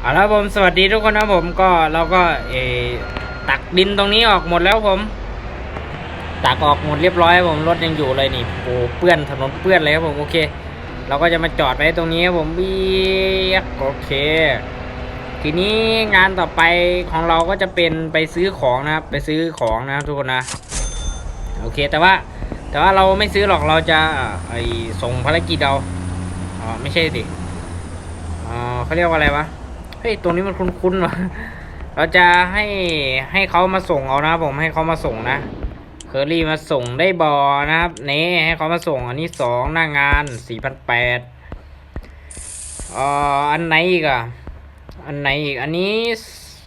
เอาละผมสวัสดีทุกคนนะผมก็เราก็เอตักดินตรงนี้ออกหมดแล้วผม ตักออกหมดเรียบร้อยผมรถยังอยู่เลยนี่โอ้เปื้อนถนนเปื้อนเลยครับผมโอเค เราก็จะมาจอดไว้ตรงนี้ครับผมเบียกโอเค ทีนี้งานต่อไปของเราก็จะเป็นไปซื้อของนะครับ ไปซื้อของนะครับทุกคนนะโอเคแต่ว่าแต่ว่าเราไม่ซื้อหรอกเราจะไอส่งภารกิจเราอ๋อไม่ใช่ดิอ๋อเขาเรียกว่าอะไรวะ เฮ้ยตรงนี้มันคุ้นๆวะเราจะให้ให้เขามาส่งเอานะผมให้เขามาส่งนะเคอรี่มาส่งได้บอนะครับนี่ให้เขามาส่งอันนี้สองหน้างานสี่พันแปดอ๋ออันไหนอีกอะอันไหนอีกอันนี้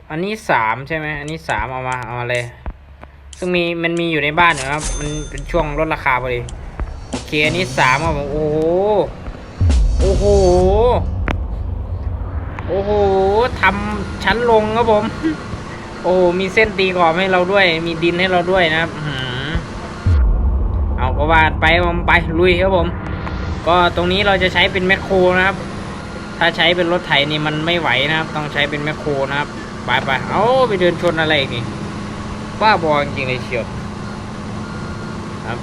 อันนี้สามใช่ไหมอันนี้สามเอามาเอามาเลย ซึ่งมีมันมีอยู่ในบ้านอยู่นะครับมันเป็นช่วงลดราคาพอดีโอเคอันนี้สามครับผมโอ้โหโอ้โห โอ้โหทำชั้นลงครับผม โอ้มีเส้นตีกรอบให้เราด้วย มีดินให้เราด้วยนะครับเอาก็วาดไปผมไปลุยครับผม ก็ตรงนี้เราจะใช้เป็นแมคโครนะครับ ถ้าใช้เป็นรถไถนี่มันไม่ไหวนะครับ ต้องใช้เป็นแมคโครนะครับไปไปเอาไปเดินชนอะไรอีกนี่บ้าบอจริงเลยเชียว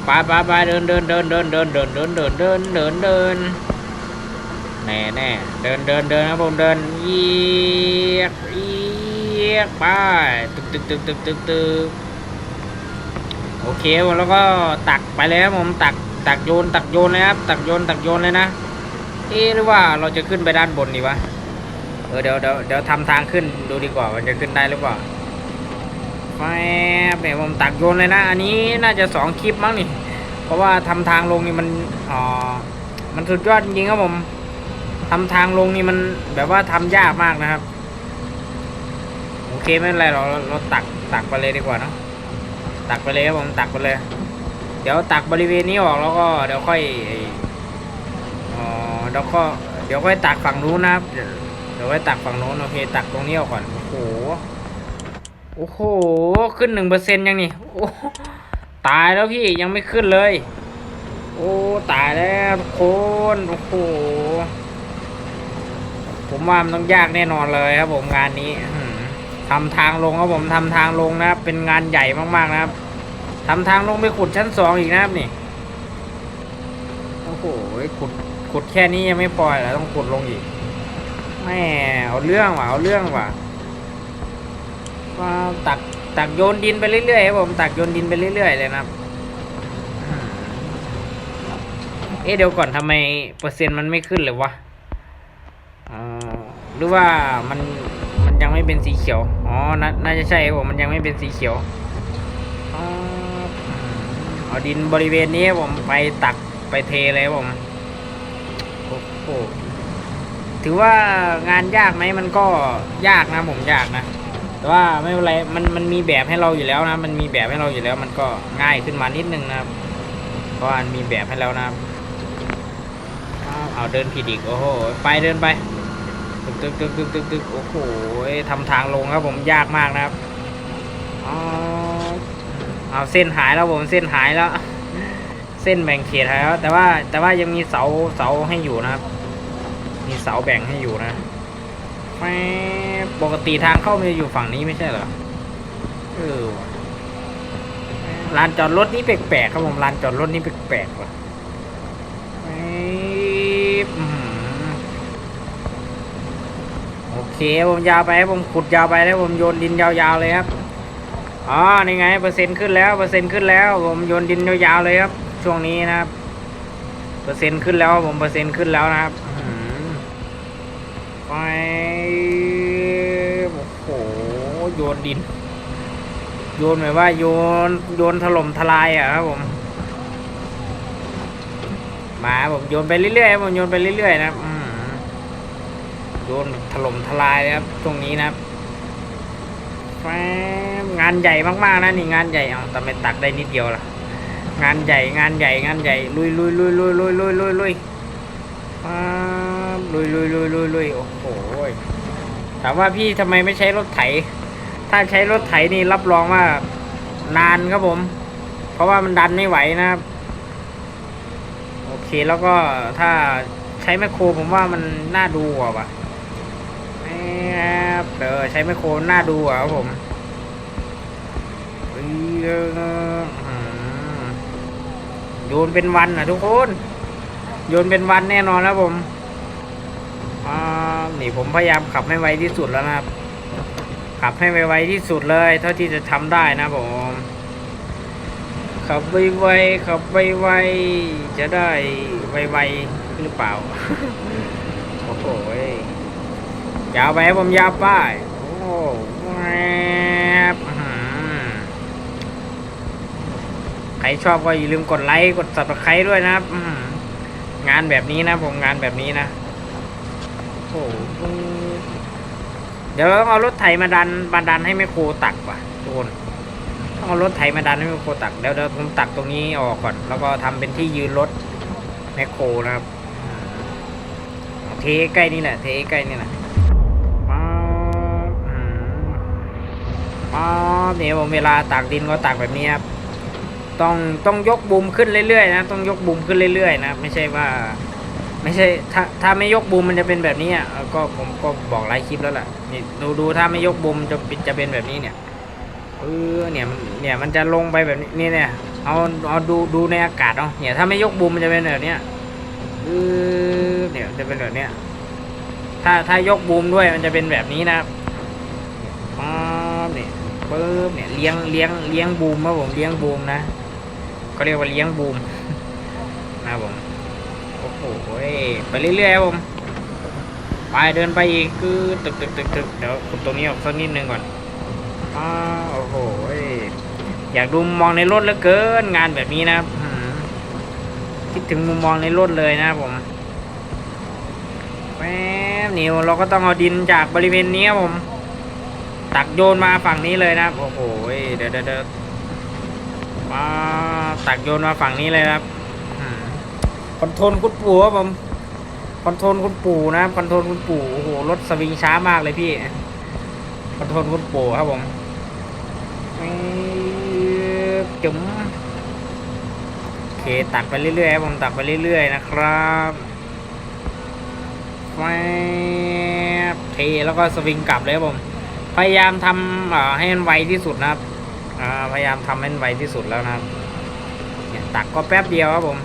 ไปไปไปเดินเดินเดินเดินเดินเดินเดินเดินเดินเดินเดิน แน่แน่เดินเดินเดินครับผมเดินเยียกเยียกไปตึกตึกตึกตึกตึกตึกโอเคแล้วก็ตักไปเลยครับผมตักตักโยนตักโยนเลยครับตักโยนตักโยนเลยนะเอ๊หรือว่าเราจะขึ้นไปด้านบนดีวะเออเดี๋ยวเดี๋ยวเดี๋ยวทำทางขึ้นดูดีกว่ามันจะขึ้นได้หรือเปล่าแม่เดี๋ยผมตักโยนเลยนะ อันนี้น่าจะสองคลิปมั้งนี่ เพราะว่าทำทางลงนี่มันอ๋อมันสุดยอดจริงครับผม ทำทางลงนี่มันแบบว่าทำยากมากนะครับ โอเคไม่เป็นไรเราเราตักตักไปเลยดีกว่าเนอะตักไปเลยครับผมตักไปเลย เดี๋ยวตักบริเวณนี้ออกแล้วก็เดี๋ยวค่อยอ๋อเดี๋ยวก็เดี๋ยวค่อยตักฝั่งนู้นนะครับเดี๋ยวเดี๋ยวค่อยตักฝั่งนู้นโอเค ตักตรงนี้ออกก่อนโอ้โหโอ้โหขึ้นหนึ่งเปอร์เซ็นยังนี่โอ้ตายแล้วพี่ยังไม่ขึ้นเลย โอ้ตายแล้วทุกคนโอ้โห ผมว่ามันต้องยากแน่นอนเลยครับ ผมงานนี้อื้อหือทำทางลงครับผมทำทางลงนะครับ เป็นงานใหญ่มากๆนะครับทำทางลงไปขุดชั้นสองอีกนะครับนี่โอ้โหขุดขุดแค่นี้ยังไม่พอแล้วต้องขุดลงอีกแม่เอาเรื่องว่ะเอาเรื่องว่ะก็ตักตักโยนดินไปเรื่อยๆครับผมตักโยนดินไปเรื่อยๆเลยนะครับเอ๊ะเดี๋ยวก่อนทำไมเปอร์เซ็นต์มันไม่ขึ้นเลยวะ หรือว่ามันมันยังไม่เป็นสีเขียว อ๋อน,น่าจะใช่ผมมันยังไม่เป็นสีเขียวเอาดินบริเวณนี้ผมไปตักไปเทเลยผมโอ้โหถือว่างานยากไหมมันก็ยากนะผมยากนะแต่ว่าไม่เป็นไรมันมันมีแบบให้เราอยู่แล้วนะ มันมีแบบให้เราอยู่แล้ว มันก็ง่ายขึ้นมานิดนึงนะครับเพราะมันมีแบบให้แล้วนะครับเอาเดินผิดอีกโอ้โหไปเดินไป ตึกตึกตึกตึกตึกตึกโอ้โหทำทางลงครับผมยากมากนะครับอ๋อเอาเส้นหายแล้วผมเส้นหายแล้ว เส้นแบ่งเขตหายแล้วแต่ว่าแต่ว่ายังมีเสาเสาให้อยู่นะครับ มีเสาแบ่งให้อยู่นะแม่ปกติทางเข้ามันจะอยู่ฝั่งนี้ไม่ใช่เหรอเออลานจอดรถนี่แปลกๆครับผมลานจอดรถนี่แปลกๆว่ะแม่อืมโอ เคผมยาวไปผมขุดยาวไปแล้วผมโยนดินยาวๆเลยครับอ๋อนี่ไงเปอร์เซ็นต์ขึ้นแล้วเปอร์เซ็นต์ขึ้นแล้วผมโยนดินยาวๆเลยครับ ช่วงนี้นะครับเปอร์เซ็นต์ขึ้นแล้วผมเปอร์เซ็นต์ขึ้นแล้วนะครับไปโอ้โหโยนดิน โยนแบบว่าโยนโยนถล่มทลายอะครับผมมาผมโยนไปเรื่อยๆผมโยนไปเรื่อยๆนะครับ โยนถล่มทลายเลยครับตรงนี้นะครับแฟมงานใหญ่มากๆนะนี่งานใหญ่เอาแต่ไม่ตักได้นิดเดียวล่ะ งานใหญ่งานใหญ่งานใหญ่ลุยลุยลุยลุยลุยลุยลุยลุยลุยลุยลุยลุยลุยโอ้โหถามว่าพี่ทำไมไม่ใช้รถไถ ถ้าใช้รถไถนี่รับรองว่านานครับผม เพราะว่ามันดันไม่ไหวนะครับโอเคแล้วก็ถ้าใช้แมคโครผมว่ามันน่าดูกว่า ว่ะแหมใช้ไมโครน่าดูอะครับผมยเอออืมโยนเป็นวันอะทุกคน โยนเป็นวันแน่นอนแล้วผมนี่ผมพยายามขับให้ไวที่สุดแล้วนะครับ ขับให้ไวๆที่สุดเลย เท่าที่จะทำได้นะผม ขับไวๆขับไวๆจะได้ไวๆหรือเปล่า โอ้โห ยาวไปผมยาวไปโอ้แบใครชอบก็อย่าลืมกดไลค์กด subscribe ด้วยนะครับงานแบบนี้นะผมงานแบบนี้นะโอ้โหเดี๋ยวเราต้องเอารถไถมาดันมาดันให้แม่โครตักว่ะทุกคนต้องเอารถไถมาดันให้แม่โครตักเดี๋ยวเดี๋ยวผมตักตรงนี้ออกก่อน แล้วก็ทำเป็นที่ยืนรถแมคโครนะครับเทใกล้นี่แหละเทใกล้นี่แหละ ป๊าบเนี่ยผมเวลาตักดินก็ตักแบบนี้ครับต้องต้องยกบูมขึ้นเรื่อยๆนะต้องยกบูมขึ้นเรื่อยๆนะไม่ใช่ว่า ไม่ใช่ถ้าถ้าไม่ยกบูมมันจะเป็นแบบนี้อะก็ผมก็บอกหลายคลิปแล้วล่ะนี่ดูดูถ้าไม่ยกบูมจะป็นจะเป็นแบบนี้เนี่ยเออเนี่ยมันเนี่ยมันจะลงไปแบบนี้นี่เนี่ยเอาเอาดูดูในอากาศเอาะเนี่ยถ้าไม่ยกบูมมันจะเป็นแบบเนี้ยอือเนี่ยจะเป็นแบบเนี้ยถ้าถ้ายกบูมด้วยมันจะเป็นแบบนี้นะครับป๊าบเนี่ย ปึ๊บเนี่ยเลี้ยงเลี้ยงเลี้ยงบูมครับผมเลี้ยงบูมนะก็เรียกว่าเลี้ยงบูมนะผมโอ้โหไปเรื่อยๆครับผมไปเดินไปอีกคือตึกตึกตึกตึกเดี๋ยวขุดตรงนี้ออกสักนิดนึงก่อนอ้าโอ้โหอยากดูมุมมองในรถเหลือเกินงานแบบนี้นะครับคิดถึงมุมมองในรถเลยนะผมแป๊บนิวเราก็ต้องเอาดินจากบริเวณนี้ครับผม ตักโยนมาฝั่งนี้เลยนะครับ โอ้โหเดี๋ยวเดี๋ยวเดี๋ยวมาตักโยนมาฝั่งนี้เลยครับคอนโทรลคุณปู่ครับผมคอนโทรลคุณปู่นะครับคอนโทรลคุณปู่โอ้โหรถสวิงช้ามากเลยพี่คอนโทรลคุณปู่ครับผมจุ๋มโอเคตักไปเรื่อยๆครับผมตักไปเรื่อยๆนะครับแฟบเทแล้วก็สวิงกลับเลยครับผม พยายามทำให้มันไวที่สุดนะครับพยายามทำให้มันไวที่สุดแล้วนะครับเนี่ยตักก็แป๊บเดียวครับผม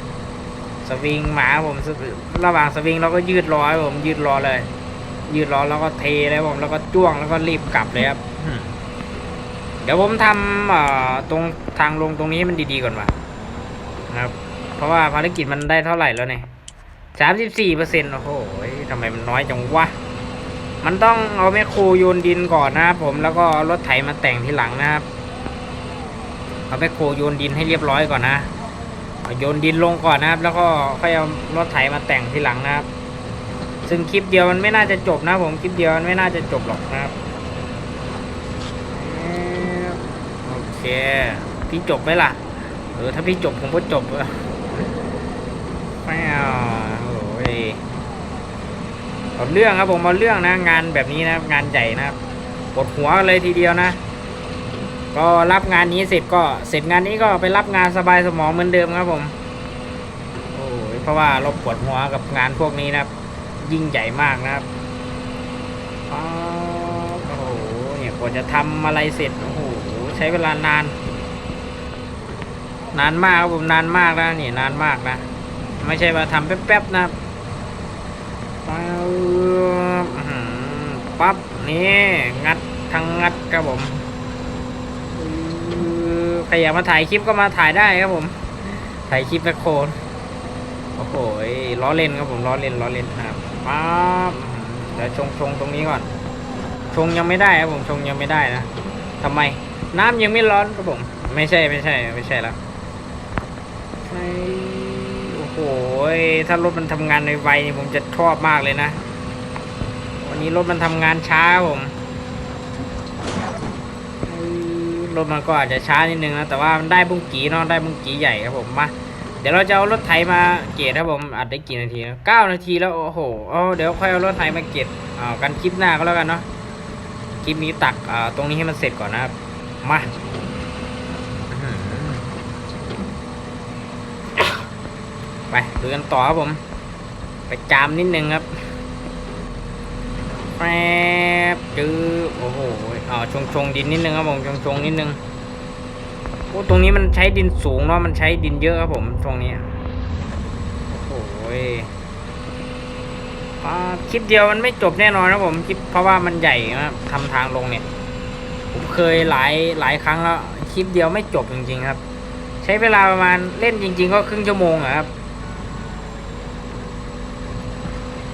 สวิงหมาผมระหว่างสวิงเราก็ยืดรอครับผมยืดรอเลย ยืดรอแล้วก็เทเลยครับผมแล้วก็จ้วงแล้วก็รีบกลับเลยครับเดี๋ยวผมทำตรงทางลงตรงนี้มันดีๆก่อนว่ะนะครับ เพราะว่าภารกิจมันได้เท่าไหร่แล้วเนี่ยสามสิบสี่เปอร์เซ็นต์โอ้โหทำไมมันน้อยจังวะ มันต้องเอาแมคโครโยนดินก่อนนะครับผมแล้วก็รถไถมาแต่งทีหลังนะครับ เอาแมคโครโยนดินให้เรียบร้อยก่อนนะโยนดินลงก่อนนะครับ แล้วก็ค่อยเอารถไถมาแต่งทีหลังนะครับ ซึ่งคลิปเดียวมันไม่น่าจะจบนะผมคลิปเดียวมันไม่น่าจะจบหรอกนะครับโอเคพี่จบไหมล่ะเออถ้าพี่จบผมก็จบอะแมวโอ้ย เอาเรื่องครับผมเอาเรื่องนะงานแบบนี้นะงานใหญ่นะครับปวดหัวเลยทีเดียวนะ ก็รับงานนี้เสร็จก็เสร็จงานนี้ก็ไปรับงานสบายสมองเหมือนเดิมครับผมโอ้ยเพราะว่าเราปวดหัวกับงานพวกนี้นะครับ ยิ่งใหญ่มากนะครับโอ้โหเนี่ยกว่าจะทำอะไรเสร็จโอ้โหใช้เวลานาน นานมากครับผมนานมากนะนี่นานมากนะ ไม่ใช่ว่าทำแป๊บๆนะครับ ปั๊บนี่งัดทั้งงัดครับผมอื้อใครอยากมาถ่ายคลิปก็มาถ่ายได้ครับผม ถ่ายคลิปแมคโครโอ้โหล้อเล่นครับผมล้อเล่นล้อเล่นนะครับปั๊บเดี๋ยวชงชงตรงนี้ก่อน ชงยังไม่ได้ครับผมชงยังไม่ได้นะทำไม น้ำยังไม่ร้อนครับผม ไม่ใช่ไม่ใช่ไม่ใช่แล้วโอ้โหถ้ารถมันทำงานในไวนี่ผมจะชอบมากเลยนะ นี้รถมันทำงานช้าผมรถมันก็อาจจะช้านิดนึงนะแต่ว่ามันได้บุ้งกีเนาะได้บุ้งกีใหญ่ครับผมมาเดี๋ยวเราจะเอารถไถมาเกตครับผมอัดได้กี่นาทีนะเก้านาทีแล้วโอ้โหเอเดี๋ยวค่อยเอารถไถมาเกตเอากันคลิปหน้าก็แล้วกันเนาะคลิปนี้ตักอ่าตรงนี้ให้มันเสร็จก่อนนะครับมาไปดูกันต่อครับผม ไปจามนิดนึงครับ แป๊บจื้อโอ้โหอ๋อชงชงดินนิดนึงครับผมชงชงนิดนึงโอ้ตรงนี้มันใช้ดินสูงเนาะมันใช้ดินเยอะครับผมตรงนี้โอ้โหอ่าคลิปเดียวมันไม่จบแน่นอนครับผมคลิปเพราะว่ามันใหญ่นะครับทำทางลงเนี่ยผมเคยหลายหลายครั้งแล้วคลิปเดียวไม่จบจริงๆครับ ใช้เวลาประมาณเล่นจริง ๆ ก็ครึ่งชั่วโมงอะครับ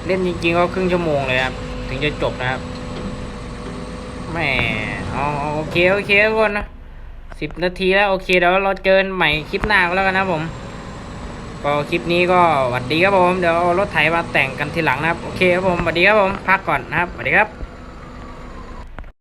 เล่นจริง ๆ ก็ครึ่งชั่วโมงเลยครับ ถึงจะจบนะครับแหม่เอาเอาโอเคโอเคทุกคนนะสิบนาทีแล้วโอเคเดี๋ยวเราเจอกันใหม่คลิปหน้าก็แล้วกันนะผม ก็คลิปนี้ก็สวัสดีครับผมเดี๋ยวเอารถไถมาแต่งกันทีหลังนะครับโอเคครับผมสวัสดีครับผมพักก่อนนะครับสวัสดีครับ